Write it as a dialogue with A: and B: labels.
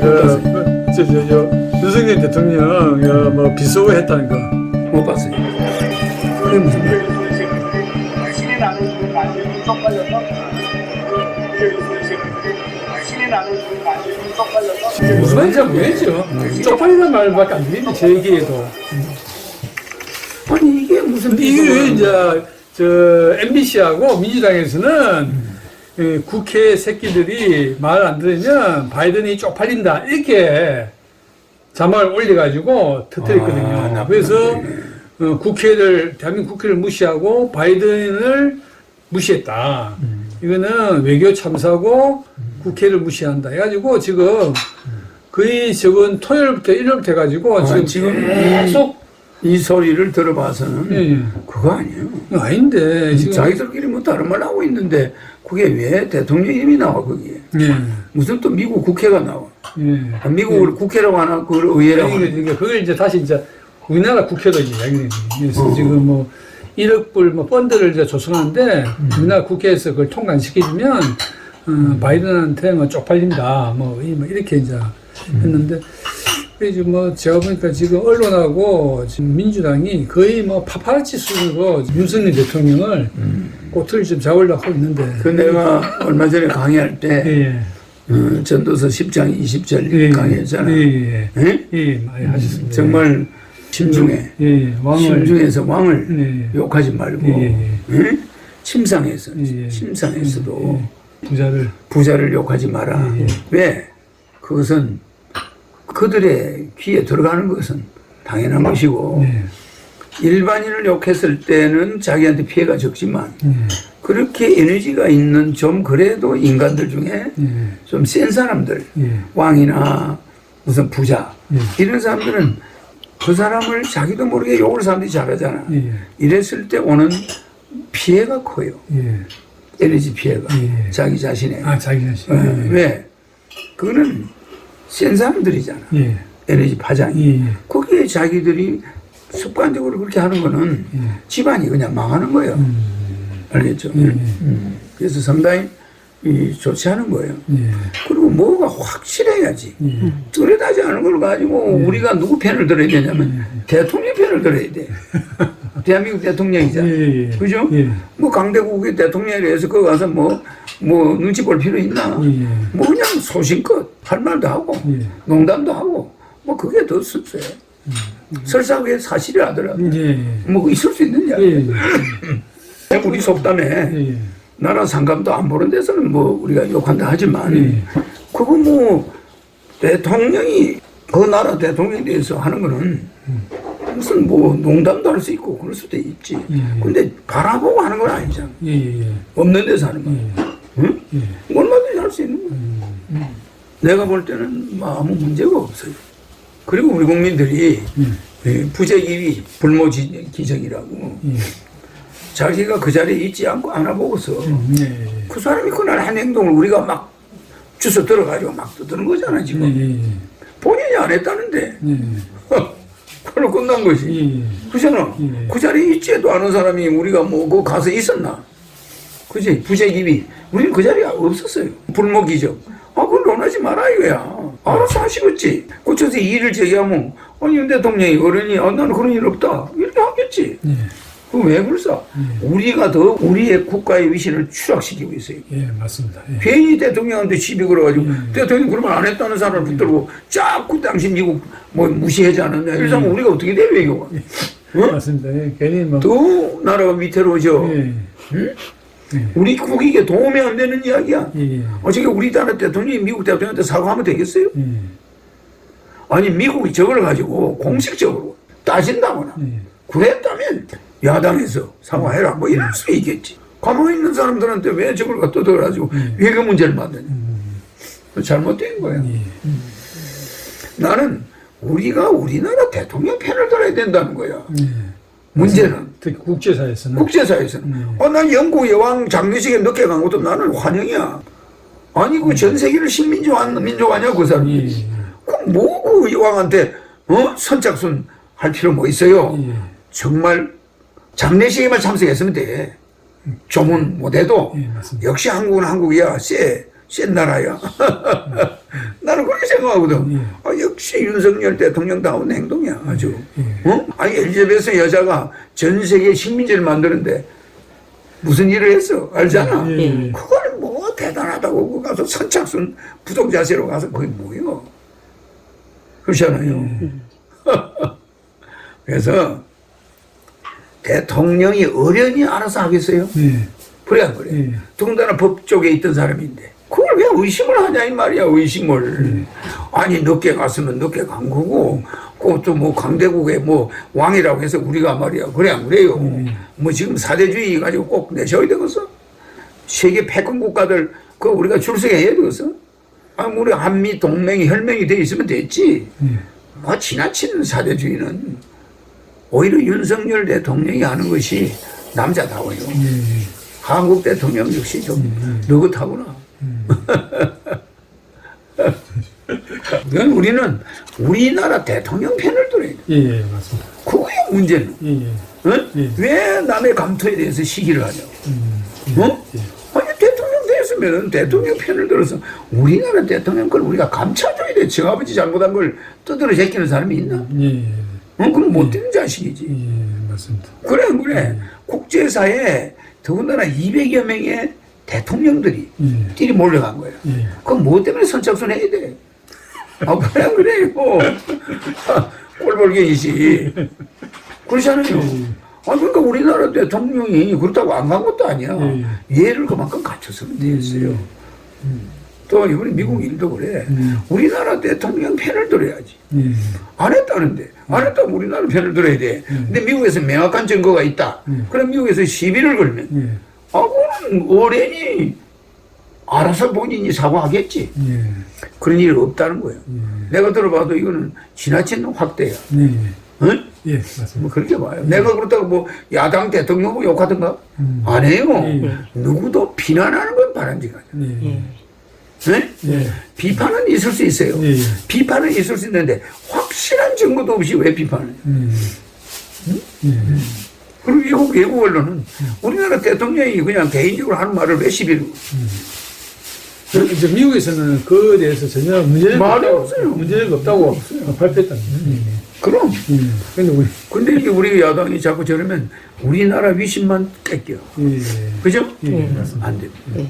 A: 그, 그, 저, 저, 저, 윤석열 대통령, 야, 뭐, 비속어 했다는 거.
B: 못 봤어요. 그게 무슨 말?
C: 신이 나눠주는 만들기 쪽팔려서? 신이 나눠주는 만들기 쪽팔려서?
A: 무슨 말인지 잘 모르겠죠. 쪽팔리는 말밖에 안 들리는데, 제 얘기에도.
B: 아니 이게 무슨
A: 근데 이게 왜 이제, 저, MBC하고 민주당에서는 그 국회 새끼들이 말 안 들으면 바이든이 쪽팔린다. 이렇게 자막을 올려가지고 터뜨렸거든요.
B: 아,
A: 그래서. 어, 국회를, 대한민국 국회를 무시하고 바이든을 무시했다. 이거는 외교 참사고 국회를 무시한다. 해가지고 지금 거의 저건 토요일부터 일요일부터 해가지고
B: 아,
A: 지금,
B: 지금
A: 계속
B: 이 소리를 들어봐서는
A: 예, 예.
B: 그거 아니에요.
A: 아닌데 지금
B: 자기들끼리 뭐 다른 말 하고 있는데 그게 왜 대통령 이름이 나와 거기에?
A: 예,
B: 무슨 또 미국 국회가 나와?
A: 예.
B: 아, 미국을 국회라고 하나 그걸 의회라고
A: 아니,
B: 하나?
A: 그러니까 그걸 이제 다시 이제 우리나라 국회도 이제 이야기를 그래서
B: 어.
A: 지금 뭐 1억 불 뭐 펀드를 이제 조성하는데
B: 음.
A: 우리나라 국회에서 그걸 통과시켜주면 어, 바이든한테 뭐 쪽팔린다 뭐, 이- 뭐 이렇게 이제
B: 음.
A: 했는데 그래서 뭐 제가 보니까 지금 언론하고 지금 민주당이 거의 뭐 파파라치 수준으로 윤석열 대통령을 꼬투리 좀 잡으려고 하고 있는데
B: 음. 그 내가 얼마 전에 강의할 때
A: 예,
B: 어, 전도서 10장 20절
A: 예,
B: 강의했잖아.
A: 예, 예,
B: 예?
A: 예, 많이 하셨습니다.
B: 정말 심중에
A: 예, 예, 왕을
B: 심중에서 왕을
A: 예,
B: 욕하지 말고
A: 예, 예.
B: 예? 침상에서
A: 예, 예.
B: 침상에서도
A: 부자를
B: 부자를 욕하지 마라.
A: 예, 예.
B: 왜? 그것은 그들의 귀에 들어가는 것은 당연한 것이고
A: 예,
B: 일반인을 욕했을 때는 자기한테 피해가 적지만
A: 예,
B: 그렇게 에너지가 있는 좀 그래도 인간들 중에
A: 예,
B: 좀센 사람들
A: 예,
B: 왕이나 무슨 부자
A: 예.
B: 이런 사람들은 그 사람을 자기도 모르게 욕을 사람들이 잘하잖아.
A: 예,
B: 이랬을 때 오는 피해가 커요.
A: 예.
B: 에너지 피해가
A: 예.
B: 자기 자신의.
A: 아 자기 자신.
B: 어,
A: 예,
B: 왜? 그거는 센 사람들이잖아.
A: 예,
B: 에너지 파장이.
A: 예,
B: 거기에 자기들이 습관적으로 그렇게 하는 거는
A: 예.
B: 집안이 그냥 망하는 거예요.
A: 음,
B: 알겠죠?
A: 예, 예.
B: 음. 그래서 상당히 이 좋지 않은 거예요.
A: 예,
B: 그리고 뭐가 확실해야지.
A: 예.
B: 뚜렷하지 않은 걸 가지고 우리가 누구 편을 들어야 되냐면 대통령 편을 들어야 돼. 대한민국 대통령이잖아.
A: 예, 예.
B: 그죠?
A: 예.
B: 뭐 강대국의 대통령이 해서 거기 가서 뭐, 뭐 눈치 볼 필요 있나?
A: 예.
B: 뭐 그냥 소신껏 할 말도 하고
A: 예.
B: 농담도 하고 뭐 그게 더 순수해. 설사 그게 사실이라더라도
A: 예,
B: 뭐 있을 수 있느냐?
A: 예, 예.
B: 우리 속담에
A: 예,
B: 나라 상감도 안 보는 데서는 뭐 우리가 욕한다 하지만
A: 예.
B: 그거 뭐 대통령이 그 나라 대통령에 대해서 하는 거는 무슨 뭐 농담도 할 수 있고 그럴 수도 있지.
A: 예.
B: 근데 바라보고 하는 건 아니잖아.
A: 예, 예.
B: 없는 데서 하는 거야. 응?
A: 예.
B: 얼마든지 할 수 있는 거야. 음. 내가 볼 때는 뭐 아무 문제가 없어요. 그리고 우리 국민들이 예, 부재기위 불모기적이라고
A: 예.
B: 자기가 그 자리에 있지 않고 알아보고서
A: 예,
B: 그 사람이 그날 한 행동을 우리가 막 주워 들어가지고 막 떠드는 거잖아
A: 예,
B: 지금
A: 예,
B: 본인이 안 했다는데
A: 예,
B: 그걸로 끝난 거지.
A: 예.
B: 그잖아.
A: 예.
B: 그 자리에 있지도 않은 사람이 우리가 뭐 그 가서 있었나? 그지? 부재기비. 우리는 그 자리에 없었어요. 불모기적 아 그걸 논하지 마라 이거야. 알아서 하시겠지. 그쳐서 일을 제기하면 아니 윤 대통령이 어른이 아, 나는 그런 일 없다. 이렇게 하겠지.
A: 예.
B: 그럼 왜 그럴까 우리가 더 우리의 국가의 위신을 추락시키고 있어요
A: 예, 맞습니다. 예.
B: 괜히 대통령한테 시비 걸어가지고 대통령 그러면 안 했다는 사람을 붙들고 자꾸 당신 미국 뭐 무시하지 않았냐 이러면 우리가 어떻게 돼 외교가 어?
A: 맞습니다. 예. 괜히 뭐.
B: 더 나라가 위태로워져
A: 예,
B: 우리 국익에 도움이 안 되는 이야기야
A: 예,
B: 어떻게 우리나라 대통령이 미국 대통령한테 사과하면 되겠어요?
A: 예,
B: 아니 미국이 저걸 가지고 공식적으로 따진다거나
A: 예.
B: 그랬다면 야당에서 사과해라 뭐 이럴 수 있겠지 가만히 있는 사람들한테 왜 저걸 갖다 떠들어가지고 외교 문제를 만드냐 잘못된 거야
A: 예.
B: 나는 우리가 우리나라 대통령 편을 들어야 된다는 거야.
A: 예.
B: 문제는
A: 특히 국제사에서는
B: 국제사회에서는. 어, 난 영국 여왕 장례식에 늦게 간 것도 나는 환영이야. 아니 그 전 세계를 식민지 한 민족 아니야 그 사람.
A: 예, 예.
B: 그뭐그 여왕한테 어 선착순 할 필요 뭐 있어요?
A: 예.
B: 정말 장례식에만 참석했으면 돼. 조문 못해도
A: 예.
B: 역시 한국은 한국이야. 쎄, 센 나라야. 나는 그렇게 생각하거든.
A: 예.
B: 아, 역시 윤석열 대통령다운 행동이야, 아주.
A: 예.
B: 어? 아니, 엘리자베스 여자가 전 세계 식민지를 만드는데 무슨 일을 했어? 알잖아.
A: 예, 예.
B: 그걸 뭐 대단하다고 그거 가서 선착순 부동 자세로 가서 그게 뭐예요? 그렇잖아요. 그래서 대통령이 어련히 알아서 하겠어요?
A: 예.
B: 그래 안 그래?
A: 예.
B: 더군다나 법 쪽에 있던 사람인데 그걸 왜 의심을 하냐 이 말이야 의심을 아니 늦게 갔으면 늦게 간 거고 그것도 뭐 강대국의 뭐 왕이라고 해서 우리가 말이야 그래 안 그래요 뭐 지금 사대주의 가지고 꼭 내셔야 되겠어 세계 패권 국가들 그 우리가 출석해야 되겠어 아 우리 한미 동맹이 혈맹이 돼 있으면 됐지
A: 예.
B: 뭐 지나치는 사대주의는 오히려 윤석열 대통령이 하는 것이 남자다워요.
A: 예.
B: 한국 대통령 역시 좀 느긋하구나. 그건 우리는 우리나라 대통령 편을 들어야 돼.
A: 예, 예, 맞습니다.
B: 그거야 문제는.
A: 예, 예.
B: 어?
A: 예.
B: 왜 남의 감토에 대해서 시기를 하냐고.
A: 음,
B: 어? 아니 대통령 됐으면 대통령 편을 들어서 우리나라 대통령 걸 우리가 감춰줘야 돼. 저 아버지 잘못한 걸 떠들어 제끼는 사람이 있나?
A: 예, 예.
B: 어? 그럼 못된 자식이지.
A: 예, 맞습니다.
B: 그래 안 그래 국제사에 더군다나 200여 명의 대통령들이
A: 예.
B: 띠리 몰려간 거야
A: 예.
B: 그럼 뭐 때문에 선착순 해야 돼? 아 그래 안 그래요 아, 꼴볼견이지 그렇잖아요 아 그러니까 우리나라 대통령이 그렇다고 안 간 것도 아니야 예를 그만큼 갖췄으면 되겠어요 또 이번에 미국 일도 그래
A: 음.
B: 우리나라 대통령 편을 들어야지
A: 예.
B: 안 했다는데 안 했다면 우리나라 편을 들어야 돼. 근데 미국에서 명확한 증거가 있다. 그럼 미국에서 시비를 걸면
A: 예.
B: 아 그거는 어른이 알아서 본인이 사과하겠지.
A: 예.
B: 그런 일이 없다는 거예요. 내가 들어봐도 이거는 지나친 확대야.
A: 예.
B: 응?
A: 예, 맞습니다.
B: 뭐 그렇게 봐요. 내가 그렇다고 뭐 야당 대통령 보고 욕하던가
A: 음.
B: 안 해요.
A: 예.
B: 누구도 비난하는 건 바람직하죠.
A: 예.
B: 네?
A: 예.
B: 비판은 있을 수 있어요.
A: 예, 예.
B: 비판은 있을 수 있는데 확실한 증거도 없이 왜 비판을? 해요?
A: 음.
B: 그리고 미국 외국 언론은 우리나라 대통령이 그냥 개인적으로 하는 말을 왜 시비를
A: 그 이제 미국에서는 그에 대해서 전혀 문제가
B: 말이 없어요.
A: 문제가 없다고 발표했다는 거예요.
B: 그럼
A: 예. 근데 우리
B: 근데 이게 우리 야당이 자꾸 저러면 우리나라 위신만 뺏겨
A: 예.
B: 그죠?
A: 예.
B: 안 됩니다
D: 예.